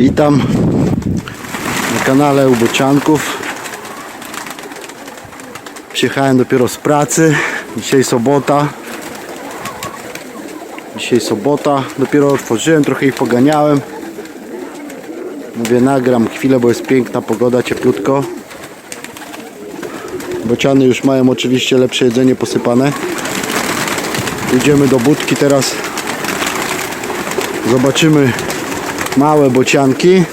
Witam na kanale Ubocianków. Przyjechałem dopiero z pracy. Dzisiaj sobota. Dzisiaj sobota. Dopiero otworzyłem, trochę ich poganiałem. Mówię, nagram chwilę, bo jest piękna pogoda, cieplutko. Bociany już mają oczywiście lepsze jedzenie posypane. Idziemy do budki teraz. Zobaczymy małe bocianki.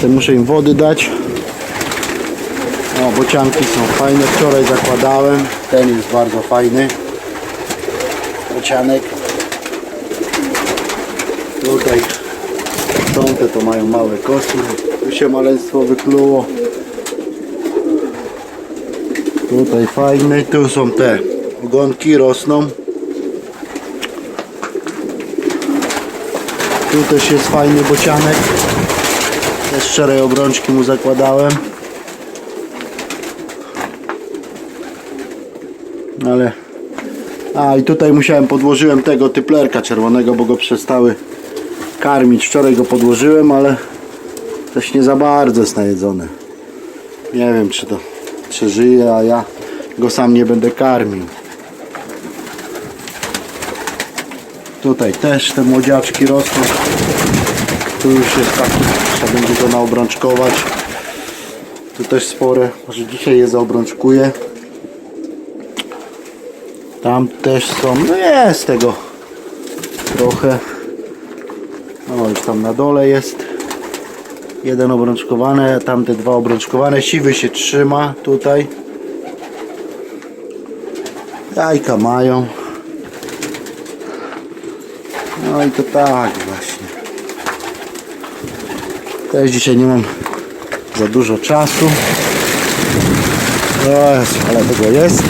Te muszę im wody dać. O, bocianki są fajne. Wczoraj zakładałem. Ten jest bardzo fajny. Bocianek. Tutaj tamte to mają małe kosy. Tu się maleństwo wykluło. Tutaj fajny. Tu są te ogonki rosną. Tu też jest fajny bocianek. Też wczoraj obrączki mu zakładałem. Ale... A i tutaj musiałem, podłożyłem tego typlerka czerwonego, bo go przestały karmić. Wczoraj go podłożyłem, ale też nie za bardzo jest najedzony. Nie wiem czy to przeżyje, a ja go sam nie będę karmił. Tutaj też te młodziaczki rosną. Tu już jest taki, trzeba będzie go naobrączkować. Tu też spore, może dzisiaj je zaobrączkuję. Tam też są, no jest tego trochę. No już tam na dole jest. Jeden obrączkowany, tamte dwa obrączkowane. Siwy się trzyma tutaj. Jajka mają. No i to tak właśnie. Też dzisiaj nie mam za dużo czasu. O Jezu, ale tego jest.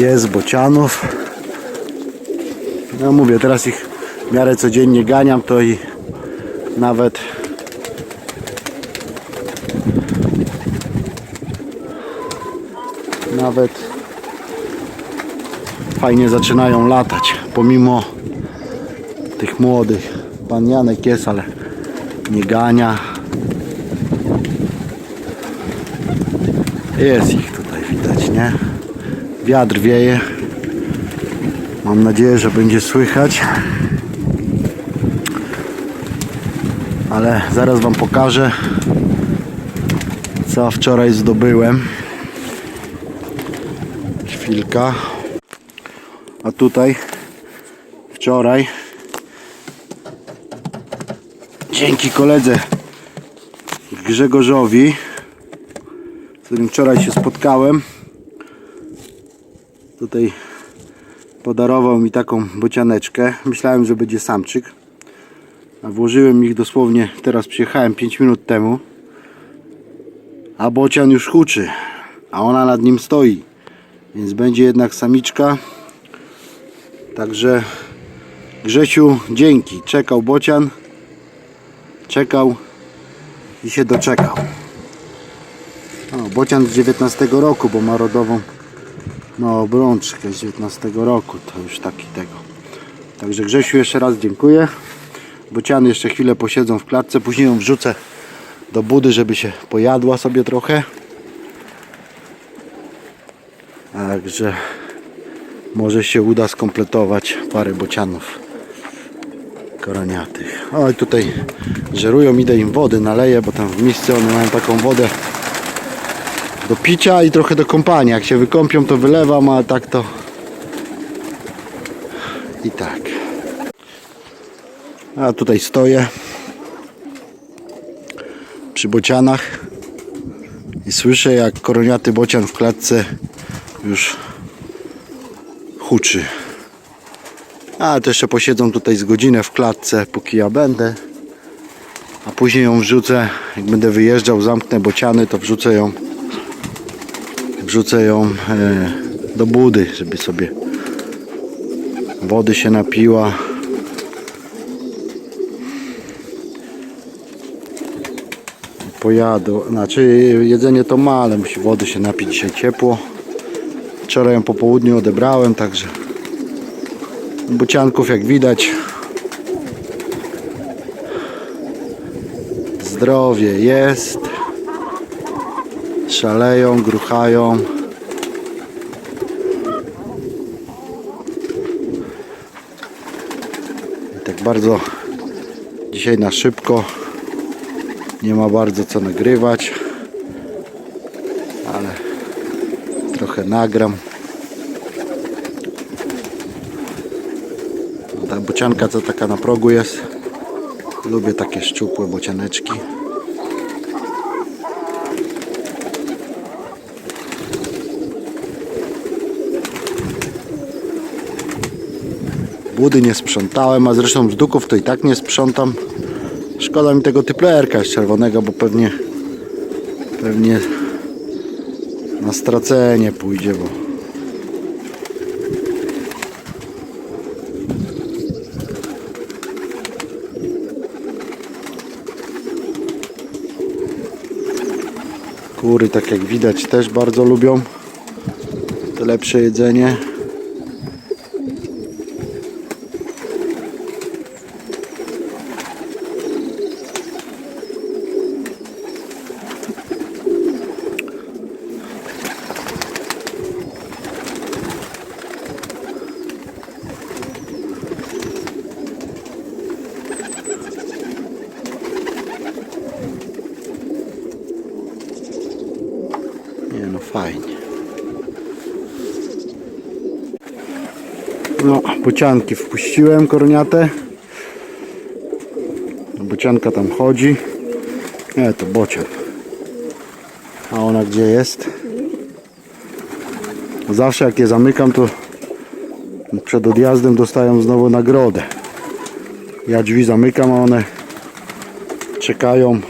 Jest bocianów. No mówię, teraz ich w miarę codziennie ganiam, to i nawet nawet fajnie zaczynają latać, pomimo tych młodych. Pan Janek jest, ale nie gania. Jest ich tutaj widać, nie? Wiatr wieje. Mam nadzieję, że będzie słychać. Ale zaraz Wam pokażę, co wczoraj zdobyłem. Chwilka. A tutaj wczoraj dzięki koledze Grzegorzowi, z którym wczoraj się spotkałem, tutaj podarował mi taką bocianeczkę. Myślałem, że będzie samczyk. A włożyłem ich dosłownie, teraz przyjechałem 5 minut temu. A bocian już huczy, a ona nad nim stoi. Więc będzie jednak samiczka. Także Grzesiu, dzięki. Czekał bocian. Czekał i się doczekał. O, bocian z 19 roku, bo ma rodową no obrączkę z 19 roku. To już taki tego. Także Grzesiu jeszcze raz dziękuję. Bociany jeszcze chwilę posiedzą w klatce. Później ją wrzucę do budy, żeby się pojadła sobie trochę. Także może się uda skompletować parę bocianów koroniatych. O i tutaj żerują, idę im wody naleję, bo tam w miejscu one mają taką wodę do picia i trochę do kąpania. Jak się wykąpią to wylewam, a tak to i tak. A tutaj stoję przy bocianach i słyszę jak koroniaty bocian w klatce już huczy. A to jeszcze posiedzą tutaj z godzinę w klatce, póki ja będę. A później ją wrzucę, jak będę wyjeżdżał, zamknę bociany, to wrzucę ją wrzucę ją e, do budy, żeby sobie wody się napiła. Pojadą, znaczy jedzenie to ma, ale musi wody się napić dzisiaj ciepło. Wczoraj ją po południu odebrałem, także bocianków jak widać zdrowie jest. Szaleją, gruchają. I tak bardzo dzisiaj na szybko. Nie ma bardzo co nagrywać, ale trochę nagram. Ta bocianka co taka na progu jest. Lubię takie szczupłe bocianeczki. Budy nie sprzątałem, a zresztą z duków to i tak nie sprzątam. Szkoda mi tego typlerka jest czerwonego, bo pewnie pewnie stracenie pójdzie, bo kury, tak jak widać, też bardzo lubią to lepsze jedzenie. Nie no fajnie. No, bocianki wpuściłem koroniate. Bocianka tam chodzi. Nie, to bocian. A ona gdzie jest? Zawsze jak je zamykam, to przed odjazdem dostają znowu nagrodę. Ja drzwi zamykam, a one czekają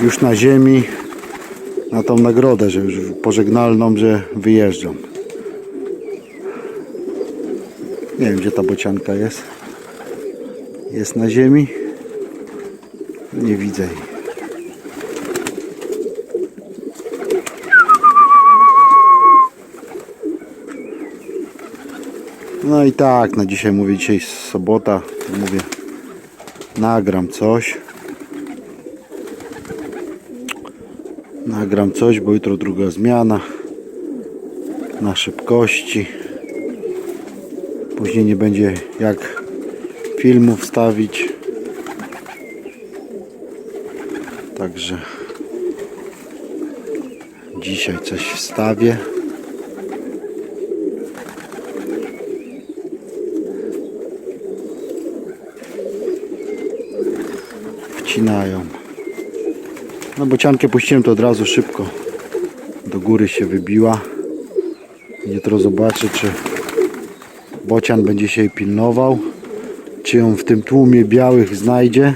już na ziemi na tą nagrodę, że już pożegnalną, że wyjeżdżam. Nie wiem, gdzie ta bocianka jest. Jest na ziemi. Nie widzę jej. No i tak, na dzisiaj mówię, dzisiaj sobota, mówię, nagram coś. Nagram coś, bo jutro druga zmiana na szybkości. Później nie będzie jak filmu wstawić. Także dzisiaj coś wstawię. Wcinają. No bociankę puściłem to od razu szybko. Do góry się wybiła. Jutro zobaczę czy bocian będzie się jej pilnował. Czy ją w tym tłumie białych znajdzie.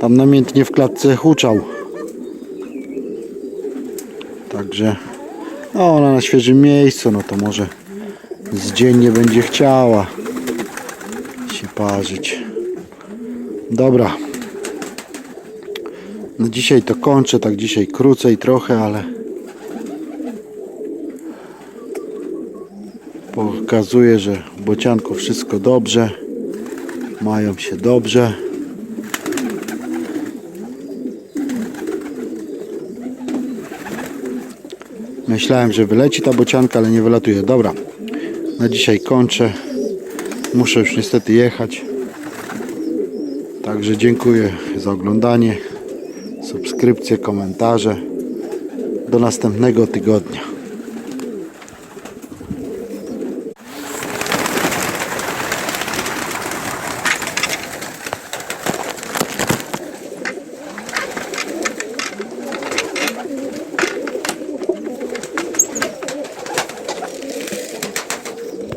Tam namiętnie w klatce huczał. Także no ona na świeżym miejscu, no to może z dzień nie będzie chciała parzyć. Dobra. No dzisiaj to kończę, tak dzisiaj krócej trochę, ale pokazuję, że w bocianku wszystko dobrze. Mają się dobrze. Myślałem, że wyleci ta bocianka, ale nie wylatuje. Dobra. Na dzisiaj kończę. Muszę już niestety jechać. Także dziękuję za oglądanie, subskrypcje, komentarze. Do następnego tygodnia.